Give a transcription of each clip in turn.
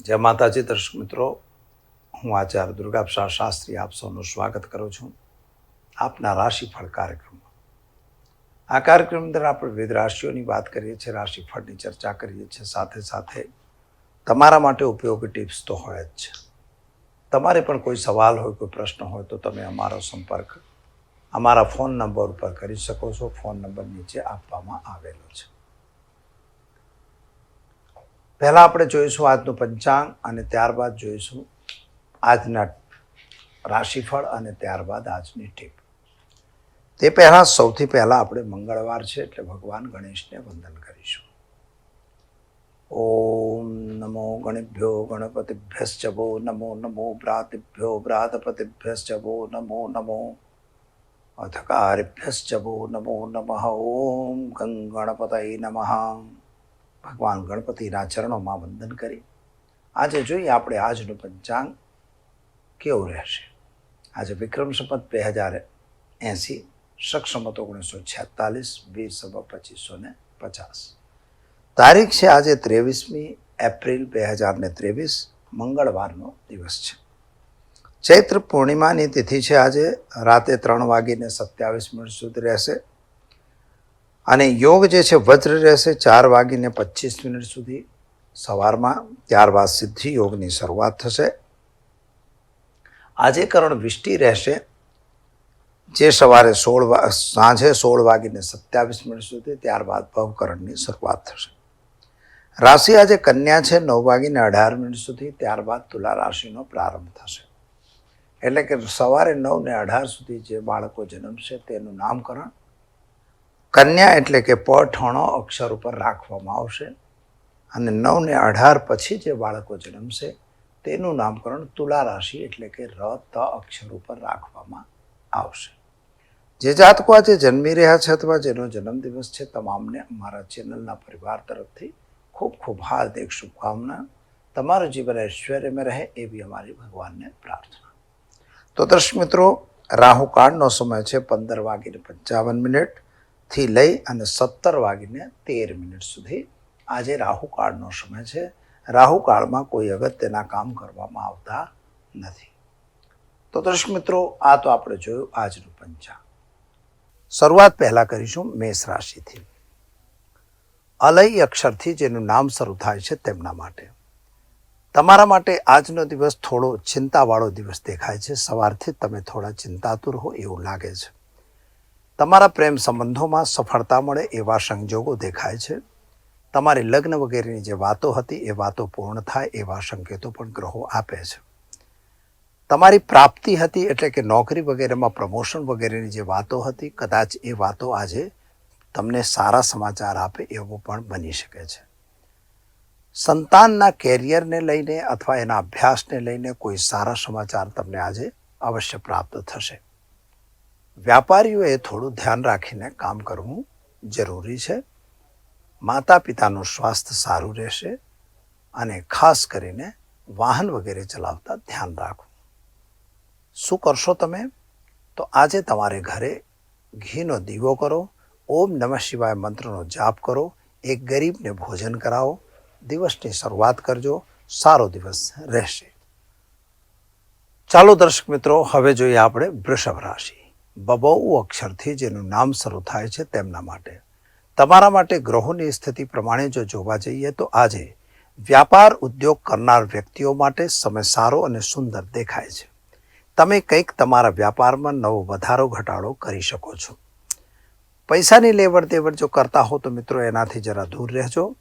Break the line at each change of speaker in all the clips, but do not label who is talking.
જય માતાજી, દર્શક મિત્રો. હું આચાર્ય દુર્ગા પ્રસાદ શાસ્ત્રી આપ સૌનું સ્વાગત કરું છું આપના રાશિફળ કાર્યક્રમમાં. આ કાર્યક્રમ અંદર આપણે વિવિધ રાશિઓની વાત કરીએ છીએ, રાશિફળની ચર્ચા કરીએ છીએ. સાથે સાથે તમારા માટે ઉપયોગી ટિપ્સ તો હોય જ છે. તમારે પણ કોઈ સવાલ હોય, કોઈ પ્રશ્ન હોય તો તમે અમારો સંપર્ક અમારા ફોન નંબર ઉપર કરી શકો છો. ફોન નંબર નીચે આપવામાં આવેલો છે. પહેલાં આપણે જોઈશું આજનું પંચાંગ અને ત્યારબાદ જોઈશું આજના રાશિફળ અને ત્યારબાદ આજની ટીપ. તે પહેલાં સૌથી પહેલાં આપણે મંગળવાર છે એટલે ભગવાન ગણેશને વંદન કરીશું. ઓમ નમો ગણેભ્યો ગણપતિભ્યશ્ચવો નમો નમો ભ્રાતિભ્યો ભ્રાતપતિભ્યશ્ચ ભો નમો નમો અધકારિભ્યશ્ચવો નમો નમઃ. ઓમ ગંગણપતય નમઃ. ભગવાન ગણપતિના ચરણોમાં વંદન કરી. આજે જોઈએ આપણે આજનું પંચાંગ કેવું રહેશે? આજે વિક્રમ સંપત બે હજાર એંસી સક્ષમત ઓગણીસો છેતાલીસ વીર સભા પચીસો ને પચાસ. તારીખ છે આજે ત્રેવીસમી એપ્રિલ બે હજાર ને ત્રેવીસ, મંગળવારનો દિવસ છે. ચૈત્ર પૂર્ણિમાની તિથિ છે આજે, રાતે ત્રણ વાગીને સત્યાવીસ મિનિટ સુધી રહેશે. અને યોગ જે છે વજ્ર રહેશે ચાર વાગીને પચીસ મિનિટ સુધી સવારમાં ત્યારબાદ સિદ્ધિ યોગની શરૂઆત થશે. આજે કરણ વિષ્ટિ રહેશે જે સવારે સોળ સાંજે સોળ વાગીને સત્યાવીસ મિનિટ સુધી ત્યારબાદ ભવકરણની શરૂઆત થશે. રાશિ આજે કન્યા છે, નવ વાગીને અઢાર મિનિટ સુધી ત્યારબાદ તુલા રાશિનો પ્રારંભ થશે. એટલે કે સવારે નવ ને અઢાર સુધી જે બાળકો જન્મશે તેનું નામકરણ કન્યા એટલે કે પ ઠણો અક્ષર ઉપર રાખવામાં આવશે અને નવ ને અઢાર પછી જે બાળકો જન્મશે, તેનું નામકરણ તુલા રાશિ એટલે કે ર, ત અક્ષર ઉપર રાખવામાં આવશે. જે જાતકો આજે જન્મી રહ્યા છે અથવા જેનો જન્મદિવસ છે, તમામને અમારા ચેનલના પરિવાર તરફથી ખૂબ ખૂબ હાર્દિક શુભકામના. તમારું જીવન ઐશ્વર્યમાં રહે એવી અમારી ભગવાનને પ્રાર્થના. તો દર્શક મિત્રો, રાહુકાળનો સમય છે પંદર વાગીને પંચાવન મિનિટ. થી લઈ અને સત્તર વાગીને તેર મિનિટ સુધી આજે રાહુકાળનો સમય છે. રાહુકાળમાં કોઈ અગત્યના કામ કરવામાં આવતા નથી. તો દર્શક મિત્રો, આ તો આપણે જોયું આજનું પંચાંગ. શરૂઆત પહેલાં કરીશું મેષ રાશિથી. અલય અક્ષરથી જેનું નામ શરૂ થાય છે તેમના માટે. તમારા માટે આજનો દિવસ થોડો ચિંતાવાળો દિવસ દેખાય છે. સવારથી તમે થોડા ચિંતાતુર હો એવું લાગે છે. તમારા પ્રેમ સંબંધોમાં સફળતા મળે એવા સંજોગો દેખાય છે. તમારી લગ્ન વગેરેની જે વાતો હતી એ વાતો પૂર્ણ થાય એવા સંકેતો પણ ગ્રહો આપે છે. તમારી પ્રાપ્તિ હતી એટલે કે નોકરી વગેરેમાં પ્રમોશન વગેરેની જે વાતો હતી, કદાચ એ વાતો આજે તમને સારા સમાચાર આપે એવું પણ બની શકે છે. સંતાનના કેરિયરને લઈને અથવા એના અભ્યાસને લઈને કોઈ સારા સમાચાર તમને આજે અવશ્ય પ્રાપ્ત થશે. વ્યાપારીઓએ થોડું ધ્યાન રાખીને કામ કરવું જરૂરી છે. માતા પિતાનું સ્વાસ્થ્ય સારું રહેશે અને ખાસ કરીને વાહન વગેરે ચલાવતા ધ્યાન રાખવું. શું કરશો તમે? તો આજે તમારે ઘરે ઘીનો દીવો કરો, ઓમ નમઃ શિવાય મંત્રનો જાપ કરો, એક ગરીબને ભોજન કરાવો, દિવસની શરૂઆત કરજો, સારો દિવસ રહેશે. ચાલો દર્શક મિત્રો, હવે જોઈએ આપણે વૃષભ રાશિ. બબૌ અક્ષરથી જેનું નામ શરૂ થાય છે તેમના માટે. તમારા માટે ગ્રહોની સ્થિતિ પ્રમાણે જો જોવા જઈએ તો આજે વ્યાપાર ઉદ્યોગ કરનાર વ્યક્તિઓ માટે સમય સારો અને સુંદર દેખાય છે. તમે કંઈક તમારા વ્યાપારમાં નવો વધારો, ઘટાડો કરી શકો છો. પૈસાની લેવડ દેવડ જો કરતા હો તો મિત્રો એનાથી જરા દૂર રહેજો.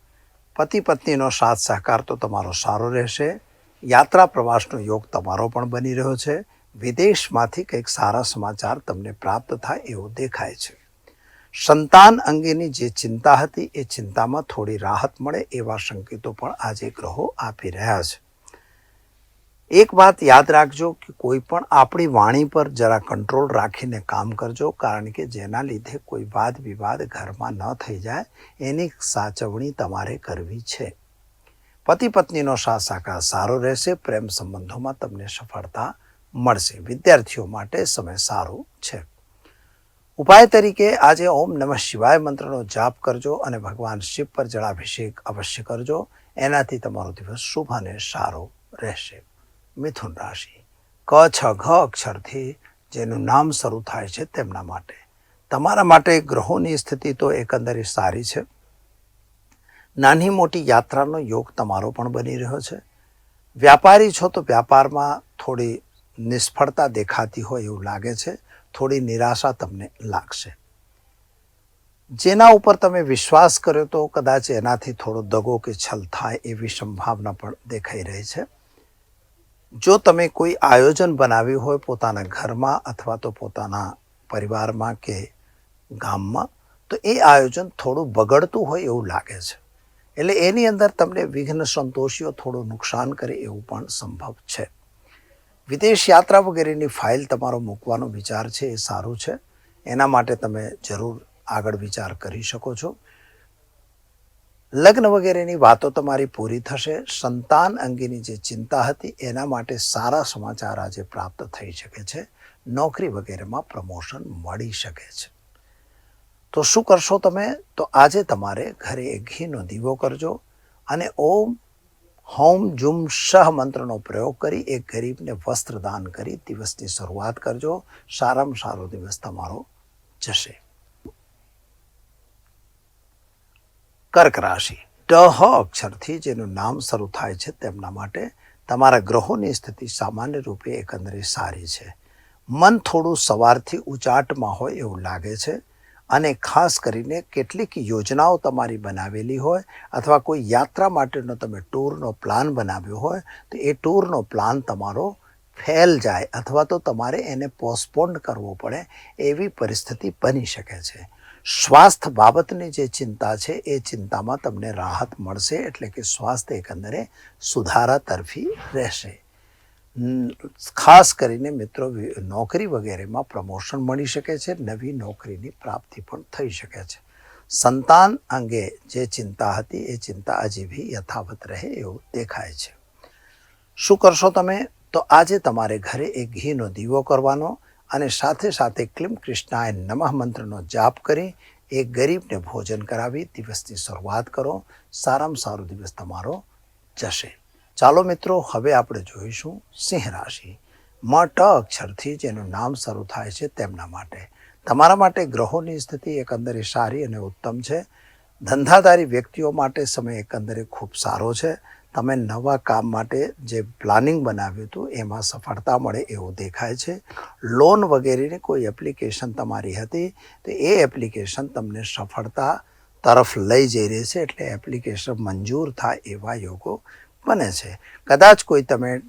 પતિ પત્નીનો સાથ સહકાર તો તમારો સારો રહેશે. યાત્રા પ્રવાસનો યોગ તમારો પણ બની રહ્યો છે. વિદેશમાંથી કંઈક સારા સમાચાર તમને પ્રાપ્ત થાય એવું દેખાય છે. સંતાન અંગેની જે ચિંતા હતી એ ચિંતામાં થોડી રાહત મળે એવા સંકેતો પણ આજે ગ્રહો આપી રહ્યા છે. એક વાત યાદ રાખજો કે કોઈ પણ આપણી વાણી પર જરા કંટ્રોલ રાખીને કામ કરજો, કારણ કે જેના લીધે કોઈ વાદ વિવાદ ઘરમાં ન થઈ જાય, એની સાચવણી તમારે કરવી છે. પતિ પત્નીનો સાથ સાકાર સારો રહેશે, પ્રેમ સંબંધોમાં તમને સફળતા મળશે. વિદ્યાર્થીઓ માટે સમય સારો છે. ઉપાય તરીકે આજે ઓમ નમઃ શિવાય મંત્રનો જાપ કરજો અને ભગવાન શિવ પર જળાભિષેક અવશ્ય કરજો. એનાથી તમારો દિવસ શુભ અને સારો રહેશે. મિથુન રાશિ. ક, છ, ઘ અક્ષરથી જેનું નામ શરૂ થાય છે તેમના માટે. તમારા માટે ગ્રહોની સ્થિતિ તો એકંદરે સારી છે. નાની મોટી યાત્રાનો યોગ તમારો પણ બની રહ્યો છે. વ્યાપારી છો તો વ્યાપારમાં થોડી નિષ્ફળતા દેખાતી હોય એવું લાગે છે, થોડી નિરાશા તમને લાગશે. જેના ઉપર તમે વિશ્વાસ કર્યો તો કદાચ એનાથી થોડો દગો કે છલ થાય એવી સંભાવના પણ દેખાઈ રહી છે. જો તમે કોઈ આયોજન બનાવ્યું હોય પોતાના ઘરમાં અથવા તો પોતાના પરિવારમાં કે ગામમાં, તો એ આયોજન થોડું બગડતું હોય એવું લાગે છે. એટલે એની અંદર તમને વિઘ્ન સંતોષીઓ, થોડું નુકસાન કરે એવું પણ સંભવ છે. વિદેશ યાત્રા વગેરેની ફાઇલ તમારો મૂકવાનો વિચાર છે એ સારું છે. એના માટે તમે જરૂર આગળ વિચાર કરી શકો છો. લગ્ન વગેરેની વાતો તમારી પૂરી થશે. સંતાન અંગેની જે ચિંતા હતી એના માટે સારા સમાચાર આજે પ્રાપ્ત થઈ શકે છે. નોકરી વગેરેમાં પ્રમોશન મળી શકે છે. તો શું કરશો તમે? તો આજે તમારે ઘરે ઘીનો દીવો કરજો. અને ઓમ હોમ જુમ શહ મંત્રનો પ્રયોગ કરી એક ગરીબને વસ્ત્ર દાન કરી દિવસની શરૂઆત કરજો. સારામાં સારો દિવસ તમારો જશે. કર્ક રાશિ. ડહ અક્ષરથી જેનું નામ શરૂ થાય છે તેમના માટે તમારા ગ્રહોની સ્થિતિ સામાન્ય રૂપે એકંદરે સારી છે. મન થોડું સવારથી ઉચાટમાં હોય એવું લાગે છે. અને ખાસ કરીને કેટલીક યોજનાઓ તમારી બનાવેલી હોય અથવા કોઈ યાત્રા માટેનો તમે ટૂરનો પ્લાન બનાવ્યો હોય, તો એ ટૂરનો પ્લાન તમારો ફેલ જાય અથવા તો તમારે એને પોસ્ટપોન્ડ કરવો પડે એવી પરિસ્થિતિ બની શકે છે. સ્વાસ્થ્ય બાબતની જે ચિંતા છે, એ ચિંતામાં તમને રાહત મળશે એટલે કે સ્વાસ્થ્ય એકંદરે સુધારા તરફી રહેશે. ખાસ કરીને મિત્રો નોકરી વગેરેમાં પ્રમોશન મળી શકે છે, નવી નોકરીની પ્રાપ્તિ પણ થઈ શકે છે. સંતાન અંગે જે ચિંતા હતી, એ ચિંતા હજી બી યથાવત રહે એવું દેખાય છે. શું કરશો તમે? તો આજે તમારે ઘરે એક ઘીનો દીવો કરવાનો અને સાથે સાથે ક્લિમ કૃષ્ણાય નમઃ મંત્રનો જાપ કરી, એક ગરીબને ભોજન કરાવી, દિવસની શરૂઆત કરો. સારામાં સારો દિવસ તમારો જશે. ચાલો મિત્રો, હવે આપણે જોઈશું સિંહ રાશિ. મ અક્ષરથી જેનું નામ શરૂ થાય છે તેમના માટે. તમારા માટે ગ્રહોની સ્થિતિ એકંદરે સારી અને ઉત્તમ છે. ધંધાદારી વ્યક્તિઓ માટે સમય એકંદરે ખૂબ સારો છે. તમે નવા કામ માટે જે પ્લાનિંગ બનાવ્યું હતું, એમાં સફળતા મળે એવું દેખાય છે. લોન વગેરેની કોઈ એપ્લિકેશન તમારી હતી, તો એ એપ્લિકેશન તમને સફળતા તરફ લઈ જઈ રહી છે, એટલે એપ્લિકેશન મંજૂર થાય એવા યોગો બને છે. કદાચ કોઈ તમે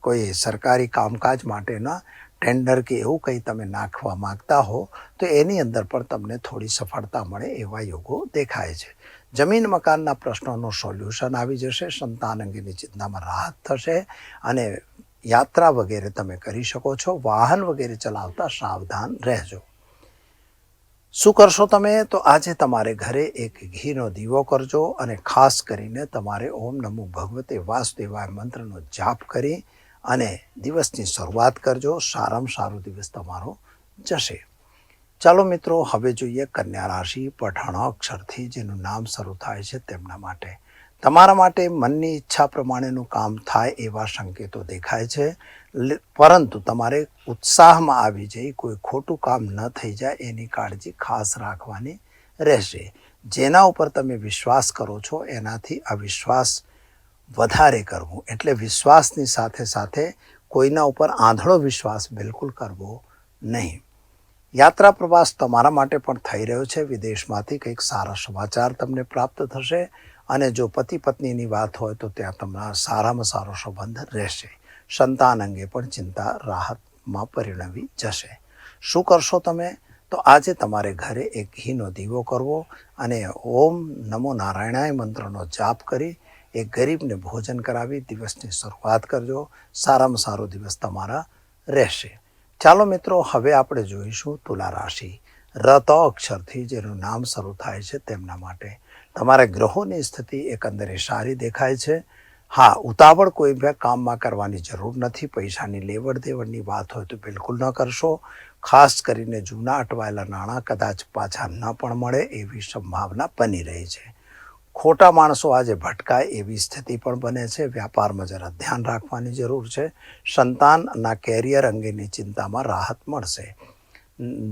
કોઈ સરકારી કામકાજ માટેના ટેન્ડર કે એવું કંઈ તમે નાખવા માગતા હો, તો એની અંદર પણ તમને થોડી સફળતા મળે એવા યોગો દેખાય છે. જમીન મકાનના પ્રશ્નોનું સોલ્યુશન આવી જશે, સંતાન અંગેની ચિંતામાં રાહત થશે અને યાત્રા વગેરે તમે કરી શકો છો, વાહન વગેરે ચલાવતા સાવધાન રહેજો. શું કરશો તમે? તો આજે તમારે ઘરે એક ઘીનો દીવો કરજો અને ખાસ કરીને તમારે ઓમ નમો ભગવતે વાસુદેવાય મંત્રનો જાપ કરી અને દિવસની શરૂઆત કરજો. સારામાં સારો દિવસ તમારો જશે. ચાલો મિત્રો, હવે જોઈએ કન્યા રાશિ પઠાણ અક્ષરથી જેનું નામ શરૂ થાય છે તેમના માટે. તમારા માટે મનની ઈચ્છા પ્રમાણેનું કામ થાય એવા સંકેતો દેખાય છે. પરંતુ તમારે ઉત્સાહમાં આવી જઈ કોઈ ખોટું કામ ન થઈ જાય, એની કાળજી ખાસ રાખવાની રહેશે. જેના ઉપર તમે વિશ્વાસ કરો છો, એનાથી અવિશ્વાસ વધારે કરવું. એટલે વિશ્વાસની સાથે સાથે કોઈના ઉપર આંધળો વિશ્વાસ બિલકુલ કરવો નહીં. યાત્રા પ્રવાસ તમારા માટે પણ થઈ રહ્યો છે. વિદેશમાંથી કંઈક સારા સમાચાર તમને પ્રાપ્ત થશે અને જો પતિ પત્નીની વાત હોય તો ત્યાં તમારા સારામાં સારો સંબંધ રહેશે. સંતાન અંગે પણ ચિંતા રાહતમાં પરિણમી જશે. શું કરશો તમે? તો આજે તમારે ઘરે એક ઘીનો દીવો કરવો અને ઓમ નમો નારાયણાય મંત્રનો જાપ કરી એક ગરીબને ભોજન કરાવી દિવસની શરૂઆત કરજો. સારામાં સારો દિવસ તમારા રહેશે. ચાલો મિત્રો, હવે આપણે જોઈશું તુલા રાશિ. રત અક્ષરથી જેનું નામ શરૂ થાય છે તેમના માટે. તમારા ગ્રહોની સ્થિતિ એકંદરે સારી દેખાય છે. હા, ઉતાવળ કોઈ બે કામમાં કરવાની જરૂર નથી. પૈસાની લેવડ દેવડની વાત હોય તો બિલકુલ ન કરશો. ખાસ કરીને જૂના અટવાયેલા નાણાં કદાચ પાછા ન પણ મળે એવી સંભાવના બની રહી છે. ખોટા માણસો આજે ભટકાય એવી સ્થિતિ પણ બને છે. વ્યાપારમાં જરા ધ્યાન રાખવાની જરૂર છે. સંતાનના કેરિયર અંગેની ચિંતામાં રાહત મળશે.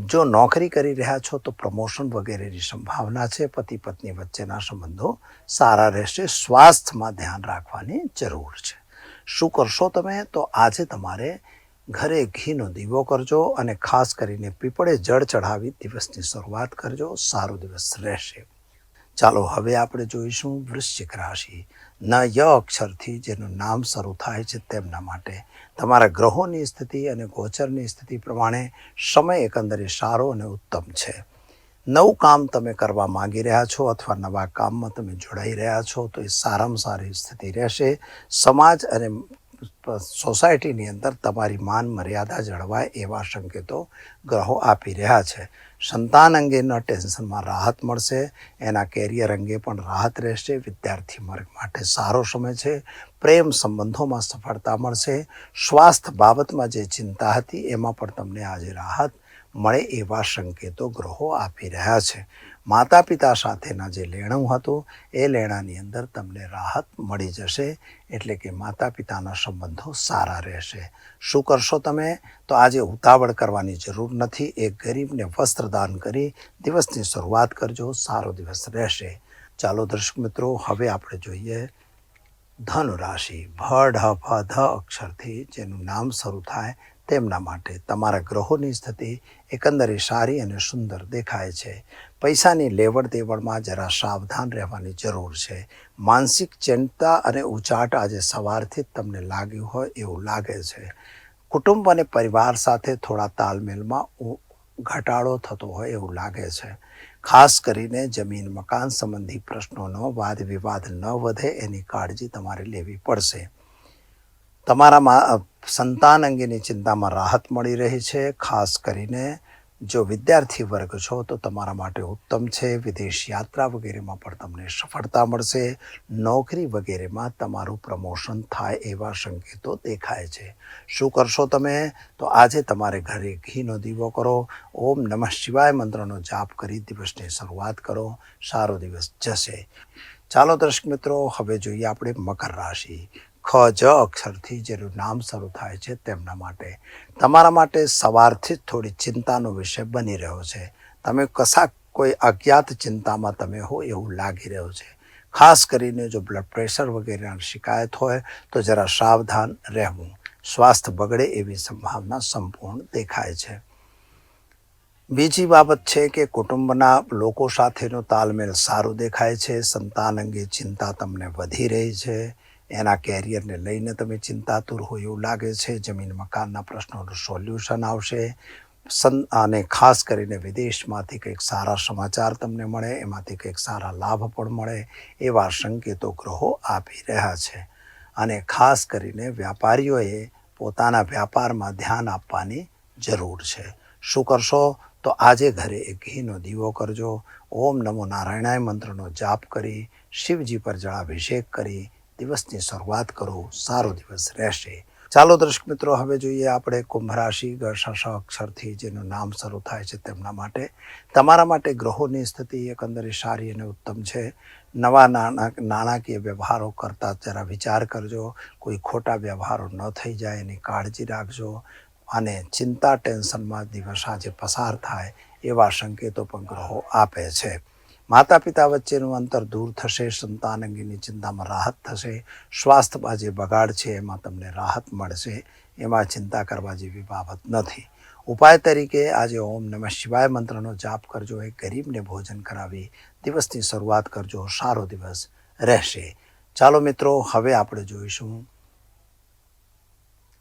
જો નોકરી કરી રહ્યા છો તો પ્રમોશન વગેરેની સંભાવના છે. પતિ પત્ની વચ્ચેના સંબંધો સારા રહેશે. સ્વાસ્થ્યમાં ધ્યાન રાખવાની જરૂર છે. શું કરશો તમે? તો આજે તમારે ઘરે ઘીનો દીવો કરજો અને ખાસ કરીને પીપળે જળ ચઢાવી દિવસની શરૂઆત કરજો. સારો દિવસ રહેશે. ચાલો હવે આપણે જોઈશું વૃશ્ચિક રાશિ. ન ય અક્ષરથી જેનું નામ શરૂ થાય છે તેમના માટે. તમારા ગ્રહોની સ્થિતિ અને ગોચરની સ્થિતિ પ્રમાણે સમય એકંદરે સારો અને ઉત્તમ છે. નવું કામ તમે કરવા માંગી રહ્યા છો અથવા નવા કામમાં તમે જોડાઈ રહ્યા છો તો એ સારામાં સારી સ્થિતિ રહેશે. સમાજ અને સોસાયટીની અંદર તમારી માન મર્યાદા જળવાય એવા સંકેતો ગ્રહો આપી રહ્યા છે. સંતાન અંગેના ટેન્શનમાં રાહત મળશે. એના કેરિયર અંગે પણ રાહત રહેશે. વિદ્યાર્થી વર્ગ માટે સારો સમય છે. પ્રેમ સંબંધોમાં સફળતા મળશે. સ્વાસ્થ્ય બાબતમાં જે ચિંતા હતી, એમાં પણ તમને આજે રાહત મળે એવા સંકેતો ગ્રહો આપી રહ્યા છે. માતા પિતા સાથેના જે લેણું હતું, એ લેણાની અંદર તમને રાહત મળી જશે, એટલે કે માતા પિતાના સંબંધો સારા રહેશે. શું કરશો તમે? તો આજે ઉતાવળ કરવાની જરૂર નથી. એક ગરીબને વસ્ત્રદાન કરી દિવસની શરૂઆત કરજો. સારો દિવસ રહેશે. ચાલો દર્શક મિત્રો, હવે આપણે જોઈએ ધન રાશિ ભ ઢ ફ ધ અક્ષરથી જેનું નામ શરૂ થાય તેમના માટે તમારા ગ્રહોની સ્થિતિ એકંદરે સારી અને સુંદર દેખાય છે. પૈસાની લેવડ દેવડમાં જરા સાવધાન રહેવાની જરૂર છે. માનસિક ચિંતા અને ઉચાટ આજે સવારથી જ તમને લાગ્યું હોય એવું લાગે છે. કુટુંબ અને પરિવાર સાથે થોડા તાલમેલમાં ઘટાડો થતો હોય એવું લાગે છે. ખાસ કરીને જમીન, મકાન સંબંધી પ્રશ્નોનો વાદ વિવાદ ન વધે એની કાળજી તમારે લેવી પડશે. તમારા મા- સંતાન અંગેની ચિંતામાં રાહત મળી રહી છે. ખાસ કરીને જો વિદ્યાર્થી વર્ગ છો તો તમારા માટે ઉત્તમ છે. વિદેશ યાત્રા વગેરેમાં પણ તમને સફળતા મળશે. નોકરી વગેરેમાં તમારું પ્રમોશન થાય એવા સંકેતો દેખાય છે. શું કરશો તમે? તો આજે તમારે ઘરે ઘીનો દીવો કરો. ઓમ નમઃ શિવાય મંત્રનો જાપ કરી દિવસની શરૂઆત કરો. સારો દિવસ જશે. ચાલો દર્શક મિત્રો, હવે જોઈએ આપણે મકર રાશિ. ખ, જ, અક્ષરથી જેનું નામ શરૂ થાય છે તેમના માટે. તમારા માટે સવારથી જ થોડી ચિંતાનો વિષય બની રહ્યો છે. તમે કશા કોઈ અજ્ઞાત ચિંતામાં તમે હો એવું લાગી રહ્યું છે. ખાસ કરીને જો બ્લડ પ્રેશર વગેરેની શિકાયત હોય તો જરા સાવધાન રહેવું. સ્વાસ્થ્ય બગડે એવી સંભાવના સંપૂર્ણ દેખાય છે. બીજી બાબત છે કે કુટુંબના લોકો સાથેનો તાલમેલ સારું દેખાય છે. સંતાન અંગે ચિંતા તમને વધી રહી છે. એના કેરિયરને લઈને તમે ચિંતાતુર હોય એવું લાગે છે, જમીન મકાનના પ્રશ્નોનું સોલ્યુશન આવશે. સન, અને ખાસ કરીને વિદેશમાંથી કંઈક સારા સમાચાર તમને મળે, એમાંથી કંઈક સારા લાભ પણ મળે એવા સંકેતો ગ્રહો આપી રહ્યા છે. અને ખાસ કરીને વ્યાપારીઓએ પોતાના વ્યાપારમાં ધ્યાન આપવાની જરૂર છે. શું કરશો? તો આજે ઘરે એક ઘીનો દીવો કરજો. ઓમ નમો નારાયણાય મંત્રનો જાપ કરી, શિવજી પર જળાભિષેક કરી દિવસની શરૂઆત કરો, સારો દિવસ રહેશે. ચાલો દર્શક મિત્રો, હવે જોઈએ આપણે કુંભ રાશિ ગર્ષશ અક્ષરથી જેનું નામ શરૂ થાય છે તેમના માટે. તમારા માટે ગ્રહોની સ્થિતિ એકંદરે સારી અને ઉત્તમ છે. નવા નાણા નાણાકીય વ્યવહારો કરતા જરા વિચાર કરજો. કોઈ ખોટા વ્યવહારો ન થઈ જાય, એની કાળજી રાખજો. અને ચિંતા, ટેન્શનમાં દિવસ આજે પસાર થાય એવા સંકેતો પણ ગ્રહો આપે છે. માતા પિતા વચ્ચેનું અંતર દૂર થશે, સંતાન અંગેની ચિંતામાં રાહત થશે સ્વાસ્થ્યમાં જે બગાડ છે, એમાં તમને રાહત મળશે, એમાં ચિંતા કરવા જેવી બાબત નથી. ઉપાય તરીકે આજે ઓમ નમઃ શિવાય મંત્રનો જાપ કરજો, એ ગરીબને ભોજન કરાવી. દિવસની શરૂઆત કરજો, સારો દિવસ રહેશે. ચાલો મિત્રો, હવે આપણે જોઈશું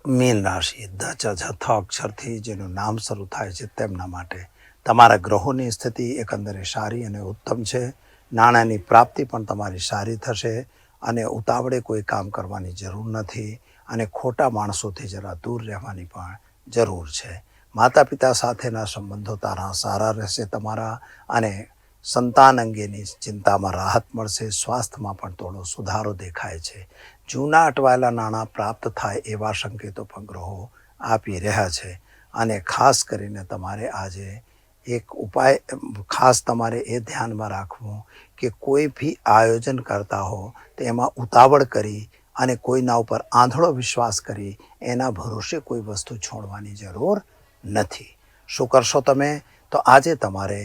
મીન રાશિ ધ ચ અક્ષરથી જેનું નામ શરૂ થાય છે તેમના માટે. તમારા ગ્રહોની સ્થિતિ એકંદરે સારી અને ઉત્તમ છે. નાણાંની પ્રાપ્તિ પણ તમારી સારી થશે અને ઉતાવળે કોઈ કામ કરવાની જરૂર નથી અને ખોટા માણસોથી જરા દૂર રહેવાની પણ જરૂર છે. માતા પિતા સાથેના સંબંધો તારા સારા રહેશે તમારા અને સંતાન અંગેની ચિંતામાં રાહત મળશે. સ્વાસ્થ્યમાં પણ થોડો સુધારો દેખાય છે. જૂના અટવાયેલા નાણાં પ્રાપ્ત થાય એવા સંકેતો પણ ગ્રહો આપી રહ્યા છે અને ખાસ કરીને તમારે આજે એક ઉપાય ખાસ તમારે એ ધ્યાનમાં રાખવું કે કોઈ બી આયોજન કરતા હો તો એમાં ઉતાવળ કરી અને કોઈના ઉપર આંધળો વિશ્વાસ કરી એના ભરોસે કોઈ વસ્તુ છોડવાની જરૂર નથી શું કરશો તમે તો આજે તમારે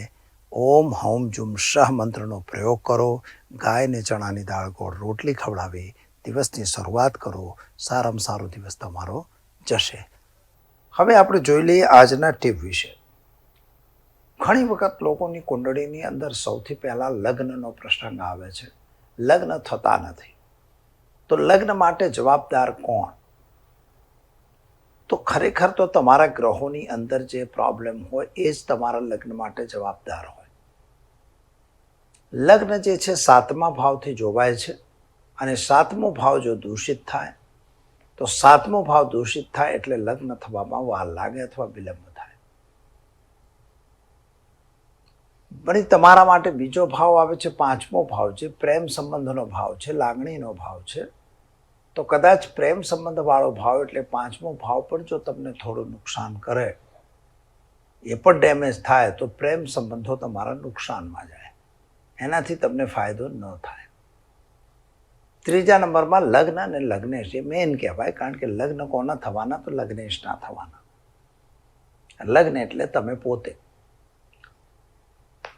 ઓમ હૌમ જુમ શહ મંત્રનો પ્રયોગ કરો ગાયને ચણાની દાળ ગોળ રોટલી ખવડાવી દિવસની શરૂઆત કરો સારામાં સારો દિવસ તમારો જશે હવે આપણે જોઈ લઈએ આજના ટીપ વિશે ઘણી વખત લોકોની કુંડળીની અંદર સૌથી પહેલાં લગ્નનો પ્રસંગ આવે છે. લગ્ન થતા નથી. તો લગ્ન માટે જવાબદાર કોણ? તો ખરેખર તો તમારા ગ્રહોની અંદર જે પ્રોબ્લેમ હોય એ જ તમારા લગ્ન માટે જવાબદાર હોય. લગ્ન જે છે સાતમા ભાવથી જોવાય છે અને સાતમો ભાવ જો દૂષિત થાય, તો સાતમો ભાવ દૂષિત થાય એટલે લગ્ન થવામાં વાર લાગે અથવા વિલંબ વળી તમારા માટે બીજો ભાવ આવે છે, પાંચમો ભાવ છે, પ્રેમ સંબંધનો ભાવ છે, લાગણીનો ભાવ છે. તો કદાચ પ્રેમ સંબંધવાળો ભાવ એટલે પાંચમો ભાવ પણ જો તમને થોડું નુકસાન કરે, એ પણ ડેમેજ થાય, તો પ્રેમ સંબંધો તમારા નુકસાનમાં જાય. એનાથી તમને ફાયદો ન થાય. ત્રીજા નંબરમાં લગ્ન અને લગ્નેશ, એ મેન કહેવાય, કારણ કે લગ્ન કોના થવાના? તો લગ્નેશના થવાના. લગ્ન એટલે તમે પોતે.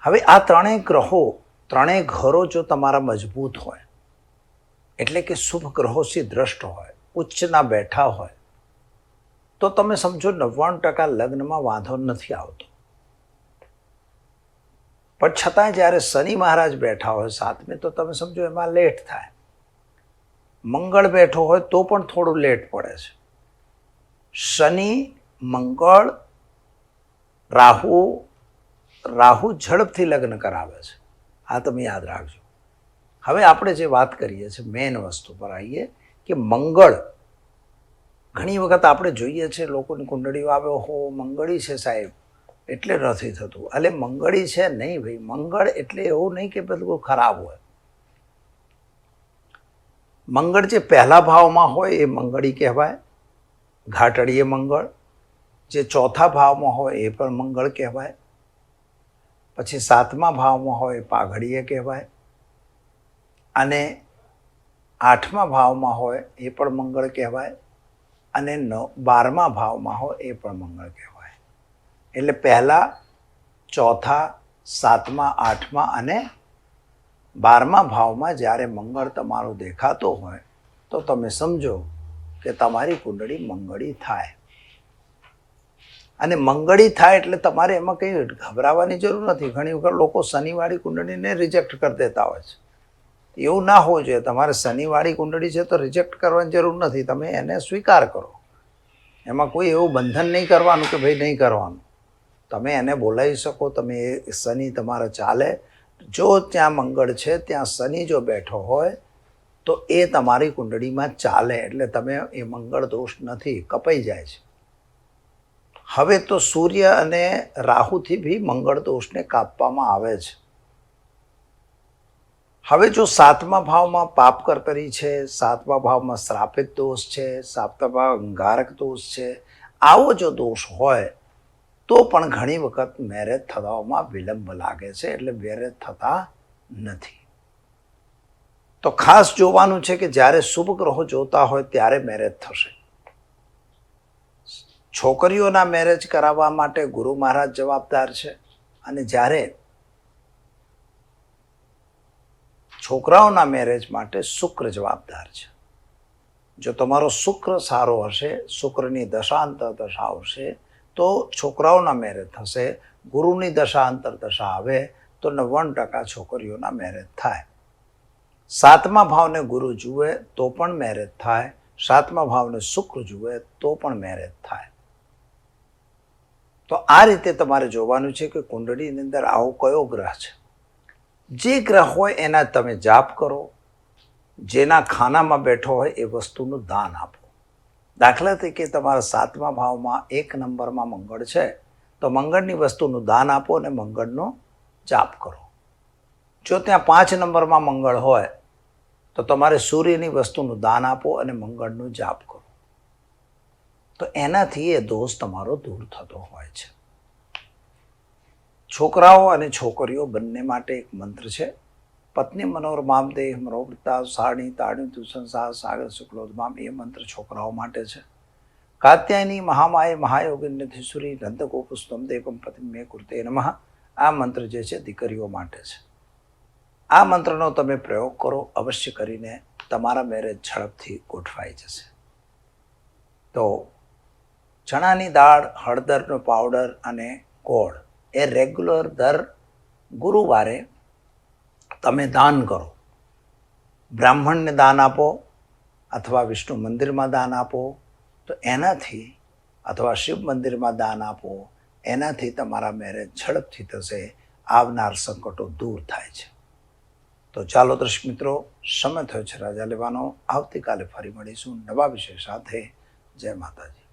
હવે આ ત્રણેય ગ્રહો, ત્રણેય ઘરો જો તમારા મજબૂત હોય, એટલે કે શુભ ગ્રહોથી દ્રષ્ટ હોય, ઉચ્ચના બેઠા હોય, તો તમે સમજો નવ્વાણું ટકા લગ્નમાં વાંધો નથી આવતો. પણ છતાંય જ્યારે શનિ મહારાજ બેઠા હોય, સાતમે તો તમે સમજો એમાં લેટ થાય. મંગળ બેઠો હોય તો પણ થોડું લેટ પડે છે. શનિ, મંગળ, રાહુ રાહુ ઝડપથી લગ્ન કરાવે છે. આ તમે યાદ રાખજો. હવે આપણે જે વાત કરીએ છીએ મેઇન વસ્તુ પર આવીએ કે મંગળ. ઘણી વખત આપણે જોઈએ છીએ લોકોની કુંડળીઓ આવે હો મંગળી છે સાહેબ. એટલે નથી થતું. એટલે મંગળી છે નહીં ભાઈ. મંગળ એટલે એવું નહીં કે બધું ખરાબ હોય. મંગળ જે પહેલા ભાવમાં હોય એ મંગળી કહેવાય. ઘાટડીએ મંગળ. જે ચોથા ભાવમાં હોય એ પણ મંગળ કહેવાય. પછી સાતમા ભાવમાં હોય પાઘડીએ કહેવાય. અને આઠમા ભાવમાં હોય એ પણ મંગળ કહેવાય. અને નવ, બારમા ભાવમાં હોય એ પણ મંગળ કહેવાય. એટલે પહેલાં ચોથા, સાતમા, આઠમા અને બારમા ભાવમાં જ્યારે મંગળ તમારો દેખાતો હોય, તો તમે સમજો કે તમારી કુંડળી મંગળી થાય. અને મંગળી થાય એટલે તમારે એમાં કંઈ ગભરાવાની જરૂર નથી. ઘણી વખત લોકો શનિવાળી કુંડળીને રિજેક્ટ કરી દેતા હોય છે. એવું ના હોવું જોઈએ. તમારે શનિવાળી કુંડળી છે તો રિજેક્ટ કરવાની જરૂર નથી. તમે એને સ્વીકાર કરો. એમાં કોઈ એવું બંધન નહીં કરવાનું કે ભાઈ નહીં કરવાનું. તમે એને બોલાવી શકો. તમે એ શનિ તમારે ચાલે. જો ત્યાં મંગળ છે, ત્યાં શનિ જો બેઠો હોય, તો એ તમારી કુંડળીમાં ચાલે. એટલે તમે એ મંગળ દોષ નથી. કપાઈ જાય છે. હવે તો સૂર્ય અને રાહુથી બી મંગળ દોષને કાપવામાં આવે છે. હવે જો સાતમા ભાવમાં પાપ કરતરી છે, સાતમા ભાવમાં શ્રાપિત દોષ છે, સાતમા ભાવ અંગારક દોષ છે, આવો જો દોષ હોય, તો પણ ઘણી વખત મેરેજ થવામાં વિલંબ લાગે છે, એટલે મેરેજ થતા નથી. તો ખાસ જોવાનું છે કે જ્યારે શુભ ગ્રહો જોતા હોય ત્યારે મેરેજ થશે. છોકરીઓના મેરેજ કરાવવા માટે ગુરુ મહારાજ જવાબદાર છે. અને જ્યારે છોકરાઓના મેરેજ માટે શુક્ર જવાબદાર છે. જો તમારો શુક્ર સારો હશે, શુક્રની દશાંતર દશા આવશે, તો છોકરાઓના મેરેજ થશે, ગુરુની દશાંતર દશા આવે, તો નવ્વાણું ટકા છોકરીઓના મેરેજ થાય. સાતમા ભાવને ગુરુ જુએ તો પણ મેરેજ થાય. સાતમા ભાવને શુક્ર જુએ તો પણ મેરેજ થાય. તો આ રીતે તમારે જોવાનું છે કે કુંડળીની અંદર આવો કયો ગ્રહ છે. જે ગ્રહ હોય એના તમે જાપ કરો, જેના ખાનામાં બેઠો હોય એ વસ્તુનું દાન આપો. દાખલા તરીકે તમારા સાતમા ભાવમાં એક નંબરમાં મંગળ છે, તો મંગળની વસ્તુનું દાન આપો અને મંગળનો જાપ કરો. જો ત્યાં પાંચ નંબરમાં મંગળ હોય, તો તમારે સૂર્યની વસ્તુનું દાન આપો અને મંગળનું જાપ કરો. તો એનાથી એ દોષ તમારો દૂર થતો હોય છે. છોકરાઓ અને છોકરીઓ બંને માટે એક મંત્ર છે. પત્ની મનોરમામ દેહ મનોવૃત્તા સાણી, તાણી તુ સંસાર સાગર શુક્લોદમામ એ મંત્ર છોકરાઓ માટે છે. કાત્યાયની મહામાય મહાયોગિન્ય ધીસુરી નંદગોપુસ્તમ દેવમ પતિ મે કુર્તે નમઃ. આ મંત્ર જે છે, દીકરીઓ માટે છે. આ મંત્રનો તમે પ્રયોગ કરો, અવશ્ય કરીને તમારા મેરેજ ઝડપથી ગોઠવાઈ જશે. તો ચણાની દાળ, હળદરનો પાવડર અને ગોળ. એ રેગ્યુલર દર ગુરુવારે તમે દાન કરો. બ્રાહ્મણને દાન આપો અથવા વિષ્ણુ મંદિરમાં દાન આપો, તો એનાથી અથવા શિવ મંદિરમાં દાન આપો, એનાથી તમારા મેરેજ ઝડપથી થશે, આવનાર સંકટો દૂર થાય છે. તો ચાલો દર્શક મિત્રો, સમય થયો છે રાજા લેવાનો. આવતીકાલે ફરી મળીશું નવા વિષય સાથે. જય માતાજી.